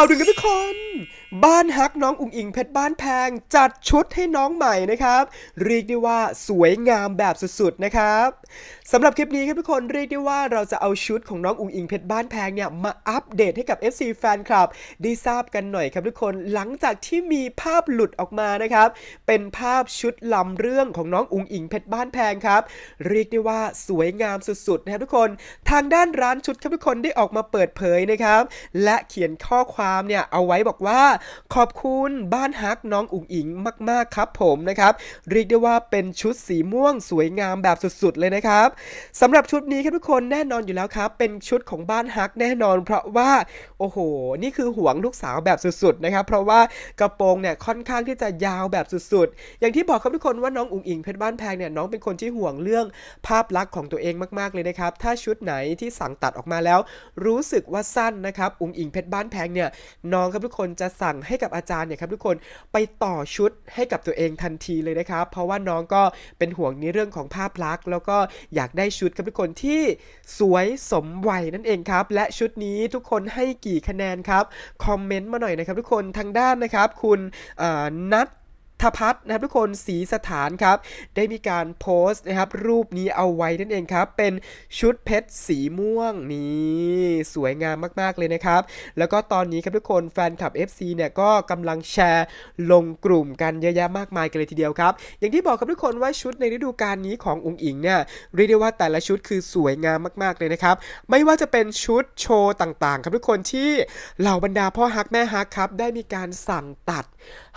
าวดึงกันทุกคน บ้านฮักน้องอุ๋งอิงเพชรบ้านแพง จัดชุดให้น้องใหม่นะครับ เรียกได้ว่าสวยงามแบบสุดๆนะครับสำหรับคลิปนี้ครับทุกคนเรียกได้ว่าเราจะเอาชุดของน้องอุ๋งอิงเพชรบ้านแพงเนี่ยมาอัปเดตให้กับ FC แฟนคลับได้ทราบกันหน่อยครับทุกคนหลังจากที่มีภาพหลุดออกมานะครับ เป็นภาพชุดลำเรื่องของน้องอุ๋งอิงเพชรบ้านแพงครับ เรียกได้ว่าสวยงามสุดๆนะครับทุกคน ทางด้านร้านชุดครับทุกคนได้ออกมาเปิดเผยนะครับ และเขียนข้อความเนี่ยเอาไว้บอกว่าขอบคุณบ้านฮักน้องอุ๋งอิงมาก ๆ ครับผมนะครับ เรียกได้ว่าเป็นชุดสีม่วงสวยงามแบบสุด ๆ เลยนะครับสำหรับชุดนี้ครับทุกคนแน่นอนอยู่แล้วครับ เป็นชุดของบ้านฮักแน่นอน เพราะว่าโอ้โห นี่คือห่วงลูกสาวแบบสุดๆนะครับ เพราะว่ากระโปรงเนี่ยค่อนข้างที่จะยาวแบบสุดๆ อย่างที่บอกครับทุกคนว่าน้องอุ๋งอิงเพชรบ้านแพงเนี่ยน้องเป็นคนที่ห่วงเรื่องภาพลักษณ์ของตัวเองมากๆเลยนะครับ ถ้าชุดไหนที่สั่งตัดออกมาแล้ว รู้สึกว่าสั้นนะครับอุ๋งอิงเพชรบ้านแพงเนี่ยน้องครับทุกคนจะสั่งให้กับอาจารย์เนี่ยครับทุกคนไปต่อชุดให้กับตัวเองทันทีเลยนะครับ เพราะว่าน้องก็เป็นห่วงในเรื่องของภาพลักษณ์ แล้วก็อยากได้ชุดครับทุกคนที่สวยสมวัยนั่นเองครับ และชุดนี้ทุกคนให้กี่คะแนนครับคอมเมนต์มาหน่อยนะครับทุกคนทางด้านนะครับ คุณนัท ทพัฒนะครับทุกคนสีสถานครับ ได้มีการโพสต์นะครับ รูปนี้เอาไว้นั่นเองครับ เป็นชุดเพชรสีม่วงนี่สวยงามมากๆเลยนะครับ แล้วก็ตอนนี้ครับทุกคนแฟนคลับ FC เนี่ยก็กำลังแชร์ลงกลุ่มกันเยอะแยะมากมายกันเลยทีเดียวครับ อย่างที่บอกครับทุกคนว่าชุดในฤดูกาลนี้ของอุ๋งอิงเนี่ยเรียกได้ว่าแต่ละชุดคือสวยงามมากๆเลยนะครับ ไม่ว่าจะเป็นชุดโชว์ต่างๆ ครับทุกคนที่เหล่าบรรดาพ่อฮักแม่ฮักครับ ได้มีการสั่งตัด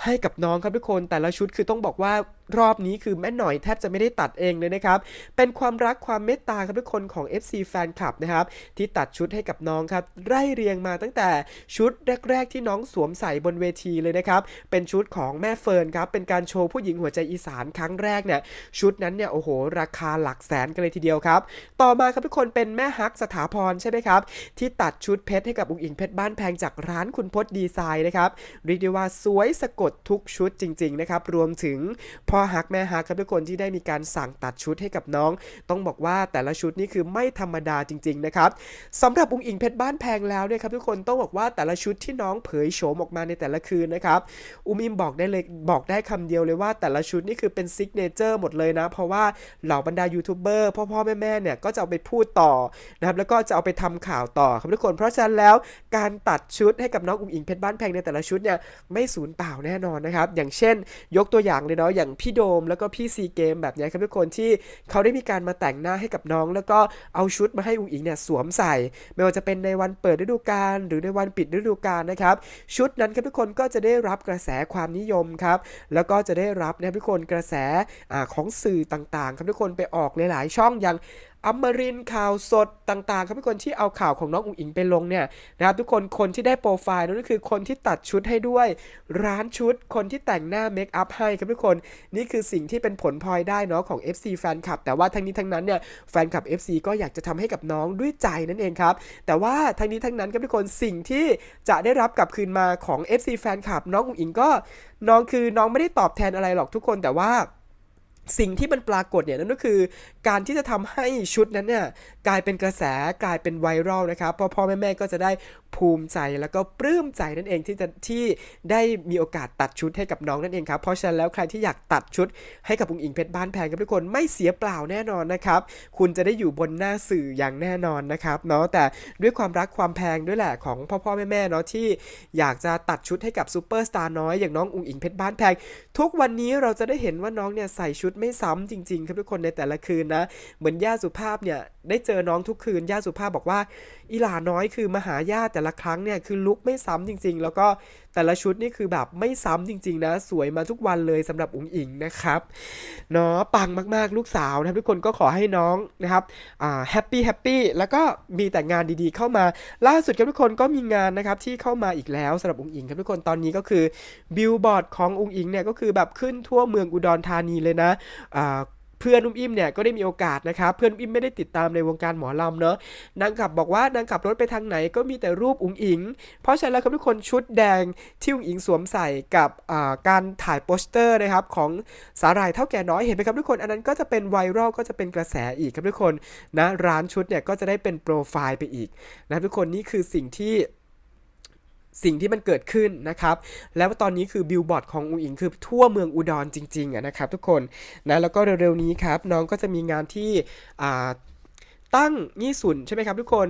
ให้กับน้องครับทุกคนแต่ละชุดคือต้องบอกว่ารอบนี้คือแม่หน่อยแทบจะไม่ได้ตัดเองเลยนะครับ เป็นความรักความเมตตาครับทุกคนของ FC แฟนคลับนะครับที่ตัดชุดให้กับน้องครับไล่เรียงมาตั้งแต่ชุดแรก ๆ ที่น้องสวมใส่บนเวทีเลยนะครับ เป็นชุดของแม่เฟิร์นครับเป็นการโชว์ผู้หญิงหัวใจอีสานครั้งแรกเนี่ยชุดนั้นเนี่ยโอ้โห ราคาหลักแสนกันเลยทีเดียวครับ ต่อมาครับทุกคนเป็นแม่ฮักสถาพรใช่ไหมครับที่ตัดชุดเพชรให้กับอุ๋งอิงเพชรบ้านแพงจากร้านคุณพจน์ดีไซน์นะครับเรียกได้ว่าสวยสะกดทุกชุดจริง ๆ นะครับรวมถึงพ่อฮักแม่ฮักครับทุกคนที่ได้มีการสั่งตัดชุดให้กับน้อง ต้องบอกว่าแต่ละชุดนี่คือไม่ธรรมดาจริงๆนะครับสำหรับอุ๋งอิงเพชรบ้านแพงแล้วเนี่ยครับทุกคนต้องบอกว่าแต่ละชุดที่น้องเผยโฉมออกมาในแต่ละคืนนะครับอุ้มอิมบอกได้เลยบอกได้คำเดียวเลยว่าแต่ละชุดนี่คือเป็นซิกเนเจอร์หมดเลยนะ เพราะว่าเหล่าบรรดายูทูบเบอร์พ่อพ่อแม่แม่เนี่ยก็จะเอาไปพูดต่อนะครับแล้วก็จะเอาไปทำข่าวต่อครับทุกคน เพราะฉะนั้นแล้วการตัดชุดให้กับน้องอุ๋งอิงเพชรบ้านแพงในแต่ละชุดเนี่ยไม่สูญเปล่าแน่นอนนะครับอย่างเช่น ยกตัวอย่างเลยเนาะอย่างพี่โดมแล้วก็พี่ซีเกมแบบนี้ครับทุกคนที่เขาได้มีการมาแต่งหน้าให้กับน้อง แล้วก็เอาชุดมาให้อุ๋งอิงเนี่ยสวมใส่ ไม่ว่าจะเป็นในวันเปิดฤดูกาลหรือในวันปิดฤดูกาลนะครับชุดนั้นครับทุกคนก็จะได้รับกระแสความนิยมครับแล้วก็จะได้รับนะครับทุกคนกระแสอของสื่อต่างๆ ครับทุกคนไปออกหลายๆช่องอย่าง อมรินข่าวสดต่างๆครับทุกคนที่เอาข่าวของน้องอุ๋งอิงไปลงเนี่ยนะครับทุกคนคนที่ได้โปรไฟล์นั่นก็คือคนที่ตัดชุดให้ด้วย ร้านชุดคนที่แต่งหน้าเมคอัพให้ครับทุกคนนี่คือสิ่งที่เป็นผลพลอยได้เนาะของ FC แฟนคลับ แต่ว่าทั้งนี้ทั้งนั้นเนี่ยแฟนคลับ FC ก็อยากจะทำให้กับน้องด้วยใจนั่นเองครับแต่ว่าทั้งนี้ทั้งนั้นครับทุกคนสิ่งที่จะได้รับกลับคืนมาของ FC แฟนคลับน้องอุ๋งอิงก็น้องคือน้องไม่ได้ตอบแทนอะไรหรอกทุกคนแต่ว่า สิ่งที่มันปรากฏเนี่ยนั่นก็คือ การที่จะทำให้ชุดนั้นเนี่ยกลายเป็นกระแสกลายเป็นไวรัลนะครับพ่อพ่อแม่แม่ก็จะได้ ภูมิใจแล้วก็ปลื้มใจนั่นเองที่จะที่ได้มีโอกาสตัดชุดให้กับน้องนั่นเองครับ เพราะฉะนั้นแล้วใครที่อยากตัดชุดให้กับอุ๋งอิงเพชรบ้านแพงกับทุกคนไม่เสียเปล่าแน่นอนนะครับ คุณจะได้อยู่บนหน้าสื่ออย่างแน่นอนนะครับเนาะแต่ด้วยความรักความแพงด้วยแหละของพ่อพ่อแม่แม่เนาะที่อยากจะตัดชุดให้กับซูเปอร์สตาร์น้อยอย่างน้องอุงอิงเพชรบ้านแพง ทุกวันนี้เราจะได้เห็นว่าน้องเนี่ยใส่ชุดไม่ซ้ำจริงๆ ครับทุกคนในแต่ละคืนนะ เหมือนย่าสุภาพเนี่ย ได้เจอน้องทุกคืน ย่าสุภาพบอกว่า อีหลาน้อยคือมาหาย่าแต่ละครั้งเนี่ยคือลุกไม่ซ้ำจริง ๆ แล้วก็แต่ละชุดนี่คือแบบไม่ซ้ำจริง ๆ นะ สวยมาทุกวันเลยสำหรับอุ๋งอิงนะครับเนาะปังมากๆลูกสาวนะครับทุกคนก็ขอให้น้องนะครับอ่าแฮปปี้แฮปปี้แล้วก็มีแต่งานดีๆเข้ามา ล่าสุดครับทุกคนก็มีงานนะครับที่เข้ามาอีกแล้วสำหรับอุ๋งอิงครับทุกคนตอนนี้ก็คือบิลบอร์ดของอุ๋งอิงเนี่ยก็คือแบบขึ้นทั่วเมืองอุดรธานีเลยนะอ่า เพื่อนอุ้มอิ่มเนี่ยก็ได้มีโอกาสนะครับเพื่อนอุ้มอิ่มไม่ได้ติดตามในวงการหมอลำเนอะนางขับบอกว่านางขับรถไปทางไหนก็มีแต่รูปอุ๋งอิง เพราะฉะนั้นแล้วครับทุกคนชุดแดงที่อุ๋งอิงสวมใส่กับการถ่ายโปสเตอร์นะครับของสาหร่ายเท่าแก่น้อยเห็นไหมครับทุกคนอันนั้นก็จะเป็นไวรัลก็จะเป็นกระแสอีกครับทุกคนนะร้านชุดเนี่ยก็จะได้เป็นโปรไฟล์ไปอีกนะทุกคนนี่คือสิ่งที่ สิ่งที่มันเกิดขึ้นนะครับ แล้วตอนนี้คือบิลบอร์ดของอุ๋งอิงคือทั่วเมืองอุดรจริงๆอะนะครับทุกคนนะแล้วก็เร็วๆนี้ครับ น้องก็จะมีงานที่ตั้งยี่สุนใช่ไหมครับทุกคน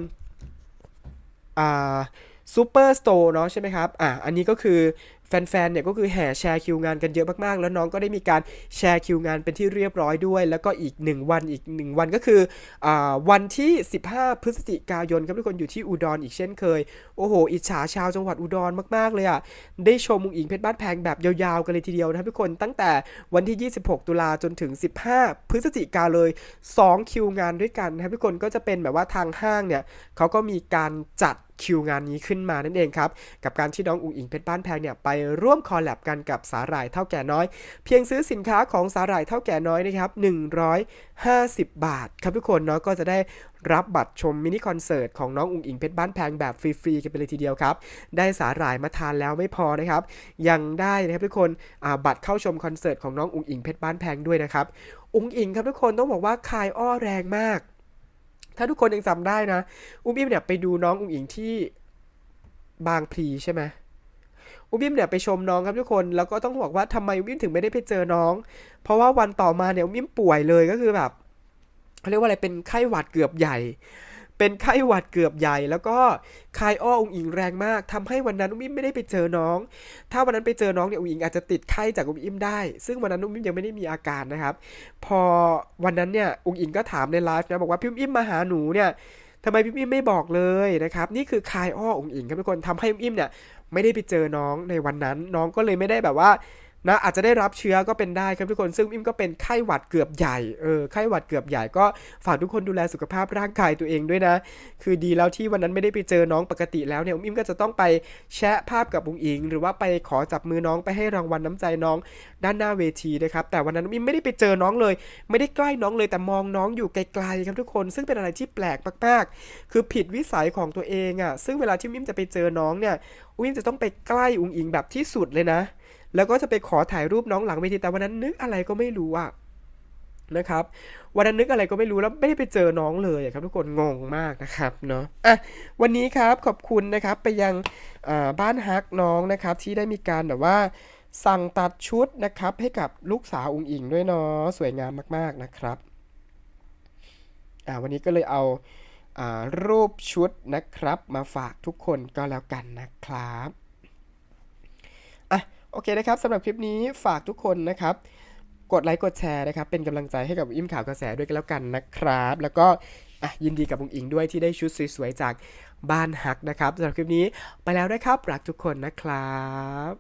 ซูเปอร์สโตร์เนาะใช่ไหมครับอ่าอันนี้ก็คือแฟนๆ เนี่ยก็คือแห่แชร์คิวงานกันเยอะมากๆ แล้วน้องก็ได้มีการแชร์คิวงานเป็นที่เรียบร้อยด้วย แล้วก็อีก 1 วันอีก 1 วันก็คืออวันที่ 15 พฤศจิกายนครับทุกคนอยู่ที่อุดรอีกเช่นเคย โอ้โห อิจฉาชาวจังหวัดอุดรมากๆ เลยอะ ได้ชมมุงอิงเพชรบ้านแพงแบบยาวๆ กันเลยทีเดียวนะครับทุกคน ตั้งแต่วันที่ 26 ตุลาจนถึง 15 พฤศจิกาเลย 2 คิวงานด้วยกันนะครับทุกคน ก็จะเป็นแบบว่าทางห้างเนี่ยเขาก็มีการจัด คิวงานนี้ขึ้นมานั่นเองครับ กับการที่น้องอุ๋งอิงเพชรบ้านแพงเนี่ยไปร่วมคอลแลบกันกับสาหร่ายเท่าแก่น้อย เพียงซื้อสินค้าของสาหร่ายเท่าแก่น้อยนะครับ150 บาท ครับทุกคนเนาะก็จะได้รับบัตรชมมินิคอนเสิร์ตของน้องอุ๋งอิงเพชรบ้านแพงแบบฟรีๆกันไปเลยทีเดียวครับ ได้สาหร่ายมาทานแล้วไม่พอนะครับ ยังได้นะครับทุกคนบัตรเข้าชมคอนเสิร์ตของน้องอุ๋งอิงเพชรบ้านแพงด้วยนะครับอุ๋งอิงครับทุกคนต้องบอกว่าคายอ้อแรงมาก ถ้าทุกคนยังจำได้นะ อุ้มอิ่มเนี่ยไปดูน้องอุ้งอิงที่บางพลีใช่ไหมอุ้มอิ่มเนี่ยไปชมน้องครับทุกคน แล้วก็ต้องบอกว่าทำไมอุ้มอิ่มถึงไม่ได้ไปเจอน้อง เพราะว่าวันต่อมาเนี่ยอุ้มอิ่มป่วยเลยก็คือแบบเขาเรียกว่าอะไรเป็นไข้หวัดเกือบใหญ่ เป็นไข้หวัดเกือบใหญ่ แล้วก็คายอ้อองอิงแรงมากทำให้วันนั้นอุ้มอิ่มไม่ได้ไปเจอน้อง ถ้าวันนั้นไปเจอน้องเนี่ยอุ๋งอิงอาจจะติดไข้จากอุ้มอิ่มได้ ซึ่งวันนั้นอุ้มอิ่มยังไม่ได้มีอาการนะครับ พอวันนั้นเนี่ยอุ๋งอิงก็ถามในไลฟ์นะบอกว่าพี่อุ้มอิ่มมาหาหนูเนี่ยทำไมพี่อุ้มอิ่มไม่บอกเลยนะครับ นี่คือคายอ้อองอิงครับทุกคนทำให้อุ้มอิ่มเนี่ยไม่ได้ไปเจอน้องในวันนั้น น้องก็เลยไม่ได้แบบว่า นะอาจจะได้รับเชื้อก็เป็นได้ครับทุกคนซึ่งอิมก็เป็นไข้หวัดเกือบใหญ่เออไข้หวัดเกือบใหญ่ก็ฝากทุกคนดูแลสุขภาพร่างกายตัวเองด้วยนะ คือดีแล้วที่วันนั้นไม่ได้ไปเจอน้องปกติแล้วเนี่ยอุ้มอิมก็จะต้องไปแชะภาพกับอุ๋งอิง หรือว่าไปขอจับมือน้องไปให้รางวัลน้ำใจน้องด้านหน้าเวทีนะครับแต่วันนั้นมิมไม่ได้ไปเจอน้องเลย ไม่ได้ใกล้น้องเลยแต่มองน้องอยู่ไกลๆครับทุกคน ซึ่งเป็นอะไรที่แปลกมากๆ คือผิดวิสัยของตัวเองอะ่ะซึ่งเวลาที่มิมจะไปเจอน้องเนี่ยมิมจะต้องไปใกล้อุงอิงแบบที่สุดเลยนะ แล้วก็จะไปขอถ่ายรูปน้องหลังเวทีแต่วันนั้นนึกอะไรก็ไม่รู้อะนะครับวันนั้นนึกอะไรก็ไม่รู้แล้วไม่ได้ไปเจอน้องเลยครับทุกคนงงมากนะครับเนาะอะวันนี้ครับขอบคุณนะครับไปยังบ้านฮักน้องนะครับที่ได้มีการแบบว่าสั่งตัดชุดนะครับให้กับลูกสาวอุงอิงด้วยเนาะสวยงามมากๆนะครับอ่าวันนี้ก็เลยเอาอ่ารูปชุดนะครับมาฝากทุกคนก็แล้วกันนะครับ โอเคนะครับสำหรับคลิปนี้ฝากทุกคนนะครับ กดไลค์กดแชร์นะครับ เป็นกำลังใจให้กับอิ่มข่าวกระแสด้วยกันแล้วกันนะครับ แล้วก็ยินดีกับบุงอิงด้วยที่ได้ชุดสวยๆจากบ้านฮักนะครับสำหรับคลิปนี้ไปแล้วนะครับรักทุกคนนะครับ